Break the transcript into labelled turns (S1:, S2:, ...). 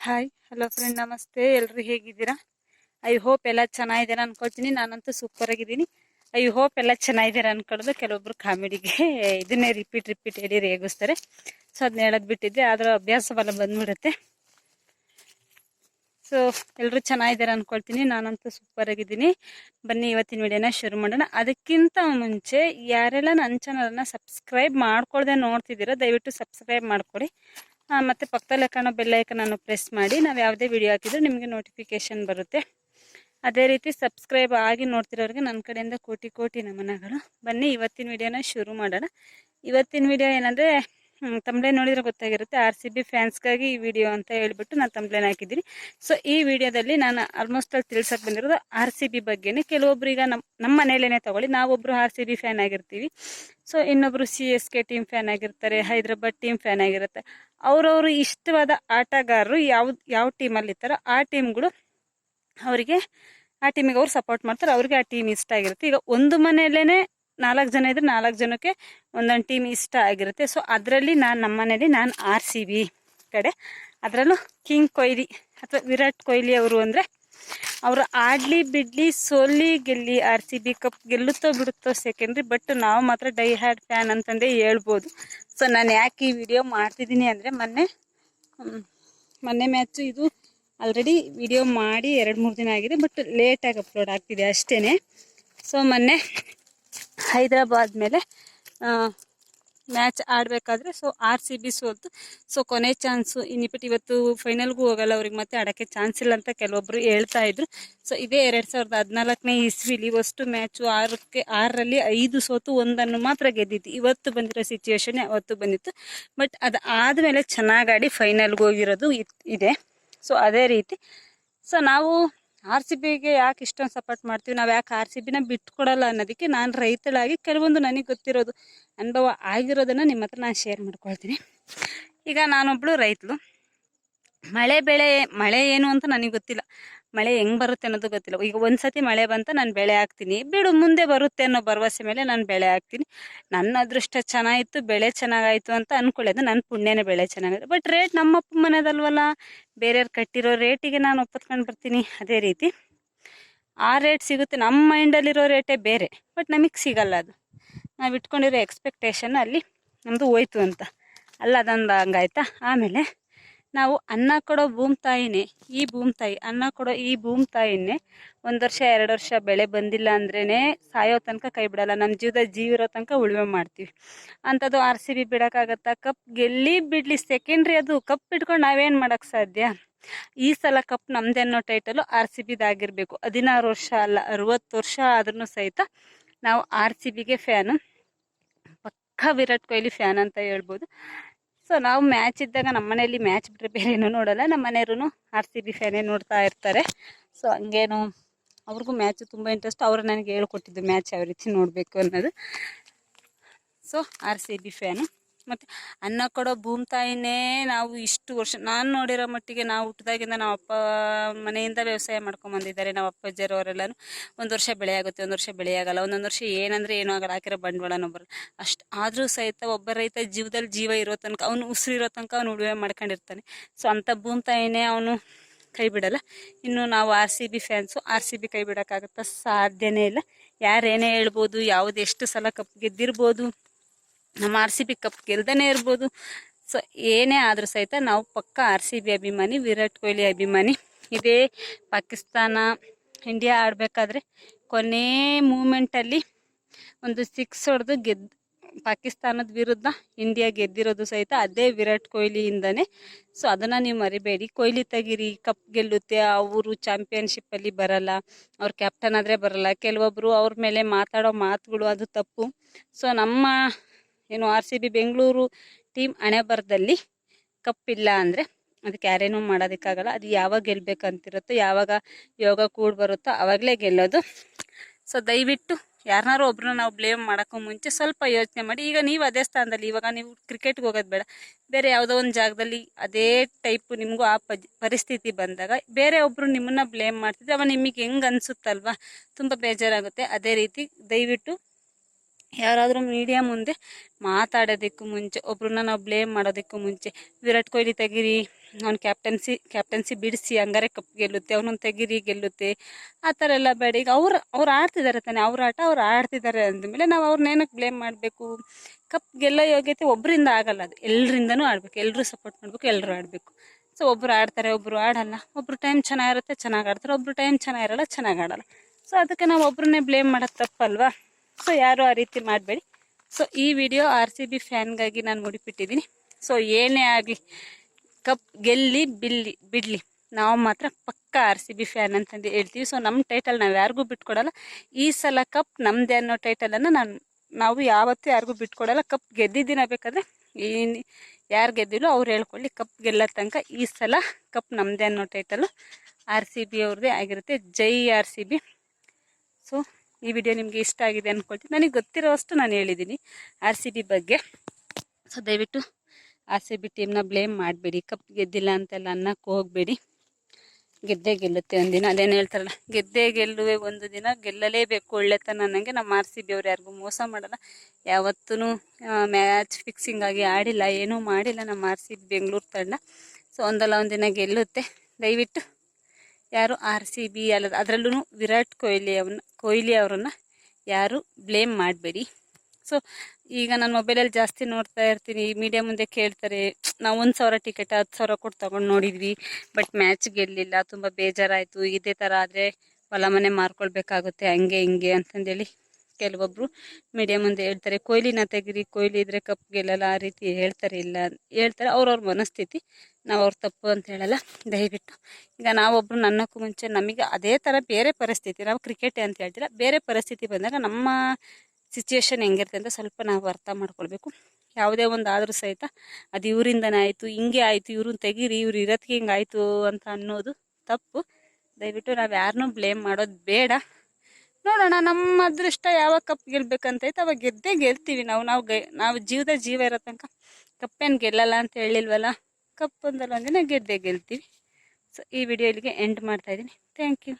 S1: Hi hello friend ನಮಸ್ತೆ. ಎಲ್ಲರೂ ಹೇಗಿದ್ದೀರಾ? ಐ ಹೋಪ್ ಎಲ್ಲ ಚೆನ್ನಾಗಿದ್ದೀರಾ ಅನ್ಕೊಳ್ತೀನಿ. ನಾನಂತೂ ಸೂಪರ್ ಆಗಿದ್ದೀನಿ. ಐ ಹೋಪ್ ಎಲ್ಲ ಚೆನ್ನಾಗಿದ್ದೀರಾ ಅನ್ಕೊಳ್ಳೋದು ಕೆಲವೊಬ್ರು ಕಾಮಿಡಿಗೆ ಇದನ್ನೇ ರಿಪೀಟ್ ರಿಪೀಟ್ ಹೇಳಿ ರೇಗಿಸ್ತಾರೆ. ಸೊ ಅದನ್ನ ಹೇಳೋದು ಬಿಟ್ಟಿದ್ದೆ ಅದರ ಅಭ್ಯಾಸವಲ್ಲ ಬಂದ್ಬಿಡುತ್ತೆ. ಸೊ ಎಲ್ಲರೂ ಚೆನ್ನಾಗಿದ್ದಾರೆ ಅನ್ಕೊಳ್ತೀನಿ. ನಾನಂತೂ ಸೂಪರ್ ಆಗಿದ್ದೀನಿ. ಬನ್ನಿ, ಇವತ್ತಿನ ವಿಡಿಯೋನ ಶುರು ಮಾಡೋಣ. ಅದಕ್ಕಿಂತ ಮುಂಚೆ ಯಾರೆಲ್ಲ ನನ್ನ ಚಾನಲನ್ನು ಸಬ್ಸ್ಕ್ರೈಬ್ ಮಾಡ್ಕೊಳ್ದೆ ನೋಡ್ತಿದ್ದೀರೋ ದಯವಿಟ್ಟು ಸಬ್ಸ್ಕ್ರೈಬ್ ಮಾಡ್ಕೊಳ್ಳಿ ಮತ್ತೆ ಪಕ್ಕದಲ್ಲಿ ಕಾಣೋ ಬೆಲ್ಲೈಕನನ್ನು ಪ್ರೆಸ್ ಮಾಡಿ. ನಾವು ಯಾವುದೇ ವಿಡಿಯೋ ಹಾಕಿದ್ರು ನಿಮಗೆ ನೋಟಿಫಿಕೇಷನ್ ಬರುತ್ತೆ. ಅದೇ ರೀತಿ ಸಬ್ಸ್ಕ್ರೈಬ್ ಆಗಿ ನೋಡ್ತಿರೋರಿಗೆ ನನ್ನ ಕಡೆಯಿಂದ ಕೋಟಿ ಕೋಟಿ ನಮನಗಳು. ಬನ್ನಿ, ಇವತ್ತಿನ ವಿಡಿಯೋನ ಶುರು ಮಾಡೋಣ. ಇವತ್ತಿನ ವಿಡಿಯೋ ಏನಂದರೆ ತಮ್ಲೆ ನೋಡಿದ್ರೆ ಗೊತ್ತಾಗಿರುತ್ತೆ ಆರ್ ಸಿ ಬಿ ಫ್ಯಾನ್ಸ್ಗಾಗಿ ಈ ವಿಡಿಯೋ ಅಂತ ಹೇಳ್ಬಿಟ್ಟು ನಾನು ತಂಬ್ಲೇನ್ ಹಾಕಿದ್ದೀನಿ. ಸೊ ಈ ವಿಡಿಯೋದಲ್ಲಿ ನಾನು ಆಲ್ಮೋಸ್ಟ್ ಅಲ್ಲಿ ತಿಳ್ಸಕ್ಕೆ ಬಂದಿರೋದು ಆರ್ ಸಿ ಬಿ ಬಗ್ಗೆನೇ. ಕೆಲವೊಬ್ರು ಈಗ ನಮ್ಮ ನಮ್ಮ ತಗೊಳ್ಳಿ. ನಾವೊಬ್ರು ಆರ್ ಸಿ ಬಿ ಫ್ಯಾನ್ ಆಗಿರ್ತೀವಿ. ಸೊ ಇನ್ನೊಬ್ರು C S K team fan ಆಗಿರ್ತಾರೆ, ಹೈದರಾಬಾದ್ ಟೀಮ್ ಫ್ಯಾನ್ ಆಗಿರುತ್ತೆ. ಅವರವರು ಇಷ್ಟವಾದ ಆಟಗಾರರು ಯಾವ ಯಾವ ಟೀಮಲ್ಲಿ ಇರ್ತಾರೋ ಆ ಟೀಮ್ಗಳು ಅವರಿಗೆ, ಆ ಟೀಮಿಗೆ ಅವ್ರು ಸಪೋರ್ಟ್ ಮಾಡ್ತಾರೆ. ಅವ್ರಿಗೆ ಆ ಟೀಮ್ ಇಷ್ಟ ಆಗಿರುತ್ತೆ. ಈಗ ಒಂದು ಮನೆಯಲ್ಲೇ ನಾಲ್ಕು ಜನ ಇದ್ರೆ ನಾಲ್ಕು ಜನಕ್ಕೆ ಒಂದೊಂದು ಟೀಮ್ ಇಷ್ಟ ಆಗಿರುತ್ತೆ. ಸೊ ಅದರಲ್ಲಿ ನಾನು ನಮ್ಮ ಮನೇಲಿ ನಾನು ಆರ್ ಸಿ ಬಿ ಕಡೆ. ಅದರಲ್ಲೂ ಕಿಂಗ್ ಕೊಹ್ಲಿ ಅಥವಾ ವಿರಾಟ್ ಕೊಹ್ಲಿ ಅವರು ಅಂದರೆ ಅವರು ಆಡಲಿ ಬಿಡಲಿ ಸೋಲಿ ಗೆಲ್ಲಿ ಆರ್ ಸಿ ಬಿ ಕಪ್ ಗೆಲ್ಲುತ್ತೋ ಬಿಡುತ್ತೋ ಸೆಕೆಂಡ್ರಿ ಬಟ್ ನಾವು ಮಾತ್ರ ಡೈ ಹ್ಯಾಡ್ ಫ್ಯಾನ್ ಅಂತಂದೇ ಹೇಳ್ಬೋದು. ಸೊ ನಾನು ಯಾಕೆ ಈ ವಿಡಿಯೋ ಮಾಡ್ತಿದ್ದೀನಿ ಅಂದರೆ ಮೊನ್ನೆ ಮೊನ್ನೆ ಮ್ಯಾಚು ಇದು ಆಲ್ರೆಡಿ ವಿಡಿಯೋ ಮಾಡಿ ಎರಡು ಮೂರು ದಿನ ಆಗಿದೆ ಬಟ್ ಲೇಟಾಗಿ ಅಪ್ಲೋಡ್ ಆಗ್ತಿದೆ ಅಷ್ಟೇ ಸೊ ಮೊನ್ನೆ ಹೈದರಾಬಾದ್ ಮೇಲೆ ಮ್ಯಾಚ್ ಆಡಬೇಕಾದ್ರೆ ಸೊ ಆರ್ ಸಿ ಬಿ ಸೋತು ಸೊ ಕೊನೆ ಚಾನ್ಸು ಇನ್ನಿಬಿಟ್ಟು ಇವತ್ತು ಫೈನಲ್ಗೂ ಹೋಗಲ್ಲ ಅವ್ರಿಗೆ, ಮತ್ತೆ ಆಡೋಕ್ಕೆ ಚಾನ್ಸ್ ಇಲ್ಲ ಅಂತ ಕೆಲವೊಬ್ಬರು ಹೇಳ್ತಾ ಇದ್ರು. ಸೊ ಇದೇ ಎರಡು ಸಾವಿರದ ಹದಿನಾಲ್ಕನೇ ಇಸ್ವಿಲಿ ಒಷ್ಟು ಮ್ಯಾಚು ಆರಕ್ಕೆ, ಆರರಲ್ಲಿ ಐದು ಸೋತು ಒಂದನ್ನು ಮಾತ್ರ ಗೆದ್ದಿತ್ತು ಇವತ್ತು ಬಂದಿರೋ ಸಿಚುವೇಶನ್ ಅವತ್ತು ಬಂದಿತ್ತು. ಬಟ್ ಅದು ಆದಮೇಲೆ ಚೆನ್ನಾಗಿ ಆಡಿ ಫೈನಲ್ಗೆ ಹೋಗಿರೋದು ಇದೆ. ಸೊ ಅದೇ ರೀತಿ. ಸೊ ನಾವು ಆರ್ ಸಿ ಬಿಗೆ ಯಾಕೆ ಇಷ್ಟೊಂದು ಸಪೋರ್ಟ್ ಮಾಡ್ತೀವಿ? ನಾವು ಯಾಕೆ ಆರ್ ಸಿ ಬಿನ ಬಿಟ್ಕೊಡಲ್ಲ ಅನ್ನೋದಕ್ಕೆ ನಾನು ರೈತಳಾಗಿ ಕೆಲವೊಂದು ನನಗೆ ಗೊತ್ತಿರೋದು. ಅನುಭವ ಆಗಿರೋದನ್ನು ನಿಮ್ಮ ಹತ್ರ ನಾನು ಶೇರ್ ಮಾಡ್ಕೊಳ್ತೀನಿ. ಈಗ ನಾನೊಬ್ಬಳು ರೈತಳು. ಮಳೆ ಬೆಳೆ, ಮಳೆ ಏನು ಅಂತ ನನಗೆ ಗೊತ್ತಿಲ್ಲ. ಮಳೆ ಹೆಂಗ್ ಬರುತ್ತೆ ಅನ್ನೋದು ಗೊತ್ತಿಲ್ಲ. ಈಗ ಒಂದ್ಸತಿ ಮಳೆ ಬಂತ ನಾನು ಬೆಳೆ ಹಾಕ್ತೀನಿ. ಬಿಡು, ಮುಂದೆ ಬರುತ್ತೆ ಅನ್ನೋ ಭರವಸೆ ಮೇಲೆ ನಾನು ಬೆಳೆ ಹಾಕ್ತೀನಿ. ನನ್ನ ಅದೃಷ್ಟ ಚೆನ್ನಾಗಿತ್ತು, ಬೆಳೆ ಚೆನ್ನಾಗಾಯ್ತು ಅಂತ ಅನ್ಕೊಳ್ಳೋದು. ನನ್ನ ಪುಣ್ಯನೇ ಬೆಳೆ ಚೆನ್ನಾಗಿದೆ ಬಟ್ ರೇಟ್ ನಮ್ಮಪ್ಪ ಮನೆದಲ್ವಲ್ಲ? ಬೇರೆಯವ್ರು ಕಟ್ಟಿರೋ ರೇಟಿಗೆ ನಾನು ಒಪ್ಪತ್ಕೊಂಡು ಬರ್ತೀನಿ. ಅದೇ ರೀತಿ. ಆ ರೇಟ್ ಸಿಗುತ್ತೆ. ನಮ್ಮ ಮೈಂಡಲ್ಲಿರೋ ರೇಟೇ ಬೇರೆ. ಬಟ್ ನಮಗೆ ಸಿಗಲ್ಲ ಅದು. ನಾವು ಇಟ್ಕೊಂಡಿರೋ ಎಕ್ಸ್ಪೆಕ್ಟೇಷನ್ ಅಲ್ಲಿ ನಮ್ಮದು ಹೋಯ್ತು ಅಂತ. ಅಲ್ಲ ಅದೊಂದು ಹಂಗಾಯ್ತಾ? ಆಮೇಲೆ ನಾವು ಅನ್ನ ಕೊಡೋ ಭೂಮಿ ತಾಯಿನೇ, ಈ ಭೂಮಿ ತಾಯಿ, ಅನ್ನ ಕೊಡೋ ಈ ಭೂಮಿ ತಾಯಿನೇ ಒಂದು ವರ್ಷ, ಎರಡು ವರ್ಷ ಬೆಳೆ ಬಂದಿಲ್ಲ ಅಂದ್ರೇ ಸಾಯೋ ತನಕ ಕೈ ಬಿಡಲ್ಲ. ನಮ್ಮ ಜೀವದ ಜೀವಿರೋ ತನಕ ಉಳುಮೆ ಮಾಡ್ತೀವಿ. ಅಂಥದ್ದು ಆರ್ ಸಿ ಬಿ ಬಿಡೋಕ್ಕಾಗತ್ತಾ? ಕಪ್ ಗೆಲ್ಲಿ ಬಿಡಲಿ. ಸೆಕೆಂಡ್ರಿ ಅದು ಕಪ್ ಇಟ್ಕೊಂಡು ನಾವೇನು ಮಾಡೋಕ್ಕೆ ಸಾಧ್ಯ? ಈ ಸಲ ಕಪ್ ನಮ್ದೇ ಅನ್ನೋ ಟೈಟಲು ಆರ್ ಸಿ ಬಿದಾಗಿರಬೇಕು. ಹದಿನಾರು ವರ್ಷ ಅಲ್ಲ, ಅರುವತ್ತು ವರ್ಷ ಆದ್ರೂ ಸಹಿತ ನಾವು ಆರ್ ಸಿ ಬಿಗೆ ಫ್ಯಾನು ಪಕ್ಕ ವಿರಾಟ್ ಕೊಹ್ಲಿ ಫ್ಯಾನ್ ಅಂತ ಹೇಳ್ಬೋದು. ಸೊ ನಾವು ಮ್ಯಾಚ್ ಇದ್ದಾಗ ನಮ್ಮ ಮನೆಯಲ್ಲಿ ಮ್ಯಾಚ್ ಬಿಟ್ಟರೆ ಬೇರೆ ಏನೂ ನೋಡಲ್ಲ. ನಮ್ಮ ಮನೆಯವರು ಆರ್ ಸಿ ಬಿ ಫ್ಯಾನೇ ನೋಡ್ತಾ ಇರ್ತಾರೆ. ಸೊ ಹಂಗೇನು ಅವ್ರಿಗೂ ಮ್ಯಾಚು ತುಂಬ ಇಂಟ್ರೆಸ್ಟ್ ಅವರು ನನಗೆ ಹೇಳ್ಕೊಟ್ಟಿದ್ದು ಮ್ಯಾಚ್ ಯಾವ ರೀತಿ ನೋಡಬೇಕು ಅನ್ನೋದು. So R C B fan ಮತ್ತು ಅನ್ನ ಕೊಡೋ ಭೂಮಿ ತಾಯಿನೇ ನಾವು ಇಷ್ಟು ವರ್ಷ, ನಾನು ನೋಡಿರೋ ಮಟ್ಟಿಗೆ ನಾವು ಹುಟ್ಟಿದಾಗಿಂದ ನಾವು ಅಪ್ಪ ಮನೆಯಿಂದ ವ್ಯವಸಾಯ ಮಾಡ್ಕೊಂಬಂದಿದ್ದಾರೆ ನಮ್ಮ ಅಪ್ಪಾಜಿಯರು ಅವರೆಲ್ಲರೂ ಒಂದು ವರ್ಷ ಬೆಳೆ ಆಗುತ್ತೆ, ಒಂದು ವರ್ಷ ಬೆಳೆ ಆಗಲ್ಲ, ಒಂದೊಂದು ವರ್ಷ ಏನಂದರೆ ಏನೋ ಆಗಲ್ಲ, ಹಾಕಿರೋ ಬಂಡವಾಳನೂ ಬರಲ್ಲ ಅಷ್ಟು ಆದರೂ ಸಹಿತ ಒಬ್ಬ ರೈತ ಜೀವದಲ್ಲಿ ಜೀವ ಇರೋ ತನಕ, ಅವನು ಉಸಿರಿರೋ ತನಕ ಅವನು ಉಳುವೆ ಮಾಡ್ಕೊಂಡಿರ್ತಾನೆ. ಸೊ ಅಂಥ ಭೂಮಿ ತಾಯಿನೇ ಅವನು ಕೈ ಬಿಡಲ್ಲ. ಇನ್ನು ನಾವು R C B fans, R C B ಕೈ ಬಿಡೋಕ್ಕಾಗುತ್ತಾ ಸಾಧ್ಯನೇ ಇಲ್ಲ. ಯಾರೇನೇ ಹೇಳ್ಬೋದು, ಯಾವುದು ಎಷ್ಟು ಸಲ ಕಪ್ ಗೆದ್ದಿರ್ಬೋದು. ನಮ್ಮ ಆರ್ ಸಿ ಬಿ ಕಪ್ ಗೆಲ್ದೇ ಇರ್ಬೋದು. ಸೊ ಏನೇ ಆದರೂ ಸಹಿತ ನಾವು ಪಕ್ಕ ಆರ್ ಸಿ ಬಿ ಅಭಿಮಾನಿ, ವಿರಾಟ್ ಕೊಹ್ಲಿ ಅಭಿಮಾನಿ, ಇದೇ ಪಾಕಿಸ್ತಾನ, ಇಂಡಿಯಾ ಆಡಬೇಕಾದ್ರೆ ಕೊನೇ ಮೂಮೆಂಟಲ್ಲಿ ಒಂದು ಸಿಕ್ಸ್ ಹೊಡೆದು ಗೆದ್ದು ಪಾಕಿಸ್ತಾನದ ವಿರುದ್ಧ ಇಂಡಿಯಾ ಗೆದ್ದಿರೋದು ಸಹಿತ ಅದೇ ವಿರಾಟ್ ಕೊಹ್ಲಿಯಿಂದನೇ ಸೊ ಅದನ್ನು ನೀವು ಮರಿಬೇಡಿ. ಕೊಹ್ಲಿ ತೆಗಿರಿ, ಕಪ್ ಗೆಲ್ಲುತ್ತೆ, ಅವರು ಚಾಂಪಿಯನ್ಶಿಪ್ಪಲ್ಲಿ ಬರಲ್ಲ, ಅವ್ರ ಕ್ಯಾಪ್ಟನ್ ಆದರೆ ಬರಲ್ಲ. ಕೆಲವೊಬ್ಬರು ಅವ್ರ ಮೇಲೆ ಮಾತಾಡೋ ಮಾತುಗಳು ಅದು ತಪ್ಪು. ಸೊ ನಮ್ಮ ಏನು R C B Bengaluru team ಹಣೆ ಬರದಲ್ಲಿ ಕಪ್ಪಿಲ್ಲ ಅಂದರೆ ಅದಕ್ಕೆ ಯಾರೇನೂ ಮಾಡೋದಕ್ಕಾಗಲ್ಲ. ಅದು ಯಾವಾಗ ಗೆಲ್ಲಬೇಕಂತಿರುತ್ತೋ ಯಾವಾಗ ಯೋಗ ಕೂಡಿ ಬರುತ್ತೋ ಆವಾಗಲೇ ಗೆಲ್ಲೋದು. ಸೊ ದಯವಿಟ್ಟು ಯಾರನ್ನಾರು ಒಬ್ರನ್ನ ನಾವು ಬ್ಲೇಮ್ ಮಾಡೋಕ್ಕೂ ಮುಂಚೆ ಸ್ವಲ್ಪ ಯೋಚನೆ ಮಾಡಿ. ಈಗ ನೀವು ಅದೇ ಸ್ಥಾನದಲ್ಲಿ, ಇವಾಗ ನೀವು ಕ್ರಿಕೆಟ್ಗೆ ಹೋಗೋದು ಬೇಡ. ಬೇರೆ ಯಾವುದೋ ಒಂದು ಜಾಗದಲ್ಲಿ ಅದೇ ಟೈಪು ನಿಮಗೂ ಆ ಪರಿಸ್ಥಿತಿ ಬಂದಾಗ ಬೇರೆ ಒಬ್ಬರು ನಿಮ್ಮನ್ನ ಬ್ಲೇಮ್ ಮಾಡ್ತಿದ್ರೆ, ಅವ ನಿಮಗೆ ಹೆಂಗೆ ಅನಿಸುತ್ತಲ್ವಾ? ತುಂಬ ಬೇಜಾರಾಗುತ್ತೆ. ಅದೇ ರೀತಿ ದಯವಿಟ್ಟು ಯಾರಾದರೂ ಮೀಡಿಯಾ ಮುಂದೆ ಮಾತಾಡೋದಕ್ಕೂ ಮುಂಚೆ ಒಬ್ಬರನ್ನ ನಾವು ಬ್ಲೇಮ್ ಮಾಡೋದಕ್ಕೂ ಮುಂಚೆ, ವಿರಾಟ್ ಕೊಹ್ಲಿ ತೆಗೀರಿ, ಅವ್ನು ಕ್ಯಾಪ್ಟನ್ಸಿ ಕ್ಯಾಪ್ಟನ್ಸಿ ಬಿಡಿಸಿ, ಹಂಗಾರೆ ಕಪ್ ಗೆಲ್ಲುತ್ತೆ, ಅವನೊಂದು ತೆಗೀರಿ, ಗೆಲ್ಲುತ್ತೆ, ಆ ಥರ ಎಲ್ಲ ಬೇಡ. ಈಗ ಅವ್ರು ಅವ್ರು ಆಡ್ತಿದ್ದಾರೆ ತಾನೆ, ಅವ್ರ ಆಟ ಅವ್ರು ಆಡ್ತಿದ್ದಾರೆ ಅಂದಮೇಲೆ ನಾವು ಅವ್ರನ್ನ ಏನಕ್ಕೆ ಬ್ಲೇಮ್ ಮಾಡಬೇಕು? ಕಪ್ ಗೆಲ್ಲೋ ಯೋಗ್ಯತೆ ಒಬ್ಬರಿಂದ ಆಗಲ್ಲ ಅದು. ಎಲ್ಲರಿಂದನೂ ಆಡಬೇಕು. ಎಲ್ಲರೂ ಸಪೋರ್ಟ್ ಮಾಡಬೇಕು ಎಲ್ಲರೂ ಆಡಬೇಕು. ಸೊ ಒಬ್ಬರು ಆಡ್ತಾರೆ ಒಬ್ಬರು ಆಡಲ್ಲ. ಒಬ್ರು ಟೈಮ್ ಚೆನ್ನಾಗಿರುತ್ತೆ ಚೆನ್ನಾಗಿ ಆಡ್ತಾರೆ. ಒಬ್ರು ಟೈಮ್ ಚೆನ್ನಾಗಿರಲ್ಲ ಚೆನ್ನಾಗಿ ಆಡಲ್ಲ. ಸೊ ಅದಕ್ಕೆ ನಾವು ಒಬ್ಬರನ್ನೇ ಬ್ಲೇಮ್ ಮಾಡೋದು ತಪ್ಪಲ್ವಾ? ಸೊ ಯಾರು ಆ ರೀತಿ ಮಾಡಬೇಡಿ. ಸೊ ಈ ವಿಡಿಯೋ ಆರ್ ಸಿ ಬಿ ಫ್ಯಾನ್ಗಾಗಿ ನಾನು ಮುಡಿಪಿಟ್ಟಿದ್ದೀನಿ. ಸೊ ಏನೇ ಆಗಲಿ, ಕಪ್ ಗೆಲ್ಲಿ, ಬಿಲ್ಲಿ, ಬಿಡಲಿ. ನಾವು ಮಾತ್ರ ಪಕ್ಕ ಆರ್ ಸಿ ಬಿ ಫ್ಯಾನ್ ಅಂತಂದು ಹೇಳ್ತೀವಿ. ಸೊ ನಮ್ಮ ಟೈಟಲ್ ನಾವು ಯಾರಿಗೂ ಬಿಟ್ಕೊಡಲ್ಲ. ಈ ಸಲ ಕಪ್ ನಮ್ಮದೇ ಅನ್ನೋ ಟೈಟಲನ್ನು ನಾನು, ನಾವು ಯಾವತ್ತೂ ಯಾರಿಗೂ ಬಿಟ್ಕೊಡಲ್ಲ. ಕಪ್ ಗೆದ್ದಿದ್ದೀನ ಬೇಕಾದ್ರೆ ಏನು, ಯಾರು ಗೆದ್ದಿಲ್ಲೋ ಅವ್ರು ಹೇಳ್ಕೊಳ್ಳಿ. ಕಪ್ ಗೆಲ್ಲೋ ತನಕ ಈ ಸಲ ಕಪ್ ನಮ್ಮದೇ ಅನ್ನೋ ಟೈಟಲು ಆರ್ ಸಿ ಬಿ ಅವ್ರದ್ದೇ ಆಗಿರುತ್ತೆ. ಜೈ ಆರ್ ಸಿ ಬಿ ಸೊ ಈ ವಿಡಿಯೋ ನಿಮಗೆ ಇಷ್ಟ ಆಗಿದೆ ಅಂದ್ಕೊಳ್ತೀನಿ ನನಗೆ ಗೊತ್ತಿರೋವಷ್ಟು ನಾನು ಹೇಳಿದ್ದೀನಿ ಆರ್ ಸಿ ಬಿ ಬಗ್ಗೆ. ಸೊ ದಯವಿಟ್ಟು ಆರ್ ಸಿ ಬಿ ಟೀಮ್ನ ಬ್ಲೇಮ್ ಮಾಡಬೇಡಿ. ಕಪ್ ಗೆದ್ದಿಲ್ಲ ಅಂತೆಲ್ಲ ಅನ್ನಕ್ಕೆ ಹೋಗಬೇಡಿ. ಗೆದ್ದೇ ಗೆಲ್ಲುತ್ತೆ ಒಂದಿನ. ಅದೇನು ಹೇಳ್ತಾರಲ್ಲ, ಗೆದ್ದೇ ಗೆಲ್ಲುವೆ ಒಂದು ದಿನ ಗೆಲ್ಲಲೇಬೇಕು. ಒಳ್ಳೆತನ ನನಗೆ ನಮ್ಮ ಆರ್ ಸಿ ಬಿ ಅವ್ರು ಯಾರಿಗೂ ಮೋಸ ಮಾಡಲ್ಲ. ಯಾವತ್ತೂ ಮ್ಯಾಚ್ ಫಿಕ್ಸಿಂಗ್ ಆಗಿ ಆಡಿಲ್ಲ. ಏನೂ ಮಾಡಿಲ್ಲ ನಮ್ಮ ಆರ್ ಸಿ ಬಿ ಬೆಂಗಳೂರು ತಂಡ. ಸೊ ಒಂದಲ್ಲ ಒಂದಿನ ಗೆಲ್ಲುತ್ತೆ. ದಯವಿಟ್ಟು ಯಾರು ಆರ್ ಸಿ ಬಿ ಅಲ್ಲ ಅದರಲ್ಲೂ ವಿರಾಟ್ ಕೊಹ್ಲಿ ಅವನ್ನ ಕೊಹ್ಲಿ ಅವರನ್ನು ಯಾರು ಬ್ಲೇಮ್ ಮಾಡಬೇಡಿ. ಸೊ ಈಗ ನಾನು ಮೊಬೈಲಲ್ಲಿ ಜಾಸ್ತಿ ನೋಡ್ತಾ ಇರ್ತೀನಿ ಮೀಡಿಯಾ ಮುಂದೆ ಕೇಳ್ತಾರೆ, ನಾವು ಒಂದು ಸಾವಿರ ಟಿಕೆಟ್ ಹತ್ತು ಸಾವಿರ ಕೊಟ್ಟು ತೊಗೊಂಡು ನೋಡಿದ್ವಿ ಬಟ್ ಮ್ಯಾಚ್ ಗೆಲ್ಲಿಲ್ಲ, ತುಂಬ ಬೇಜಾರಾಯಿತು, ಇದೇ ಥರ ಆದರೆ ಹೊಲ ಮನೆ ಮಾರ್ಕೊಳ್ಬೇಕಾಗುತ್ತೆ, ಹಂಗೆ ಹಿಂಗೆ ಅಂತಂದೇಳಿ ಕೆಲವೊಬ್ಬರು ಮೀಡಿಯಾ ಮುಂದೆ ಹೇಳ್ತಾರೆ ಕೊಯ್ಲಿನ ತೆಗಿರಿ ಕೊಯ್ಲಿ ಇದ್ರೆ ಕಪ್ ಗೆಲ್ಲಲ್ಲ, ಆ ರೀತಿ ಹೇಳ್ತಾರೆ, ಇಲ್ಲ ಹೇಳ್ತಾರೆ, ಅವ್ರವ್ರ ಮನಸ್ಥಿತಿ ನಾವು ಅವ್ರ ತಪ್ಪು ಅಂತ ಹೇಳಲ್ಲ, ದಯವಿಟ್ಟು. ಈಗ ನಾವೊಬ್ರು ನನ್ನಕ್ಕೂ ಮುಂಚೆ ನಮಗೆ ಅದೇ ಥರ ಬೇರೆ ಪರಿಸ್ಥಿತಿ, ನಾವು ಕ್ರಿಕೆಟೇ ಅಂತ ಹೇಳ್ತಿಲ್ಲ, ಬೇರೆ ಪರಿಸ್ಥಿತಿ ಬಂದಾಗ ನಮ್ಮ ಸಿಚುವೇಶನ್ ಹೆಂಗಿರುತ್ತೆ ಅಂತ ಸ್ವಲ್ಪ ನಾವು ಅರ್ಥ ಮಾಡ್ಕೊಳ್ಬೇಕು. ಯಾವುದೇ ಒಂದು ಆದರೂ ಸಹಿತ, ಅದು ಇವರಿಂದನೇ ಆಯಿತು, ಹಿಂಗೆ ಆಯಿತು, ಇವ್ರನ್ನ ತೆಗೀರಿ, ಇವ್ರು ಇರೋದಕ್ಕೆ ಹಿಂಗಾಯಿತು ಅಂತ ಅನ್ನೋದು ತಪ್ಪು. ದಯವಿಟ್ಟು ನಾವು ಯಾರನ್ನೂ ಬ್ಲೇಮ್ ಮಾಡೋದು ಬೇಡ. ನೋಡೋಣ, ನಮ್ಮ ಅದೃಷ್ಟ ಯಾವಾಗ ಕಪ್ ಗೆಲ್ಬೇಕಂತೈತೆ ಅವಾಗ ಗೆದ್ದೇ ಗೆಲ್ತೀವಿ ನಾವು. ನಾವು ಗೆ, ನಾವು ಜೀವದ ಜೀವ ಇರೋ ತನಕ ಕಪ್ಪೇನು ಗೆಲ್ಲಲ್ಲ ಅಂತ ಹೇಳಿಲ್ವಲ್ಲ? ಕಪ್ ಒಂದಲ್ಲ ಒಂದಿನ ಗೆದ್ದೇ ಗೆಲ್ತೀವಿ. ಸೊ ಈ ವಿಡಿಯೋ ಇಲ್ಲಿಗೆ ಎಂಡ್ ಮಾಡ್ತಾಯಿದ್ದೀನಿ ಥ್ಯಾಂಕ್ ಯು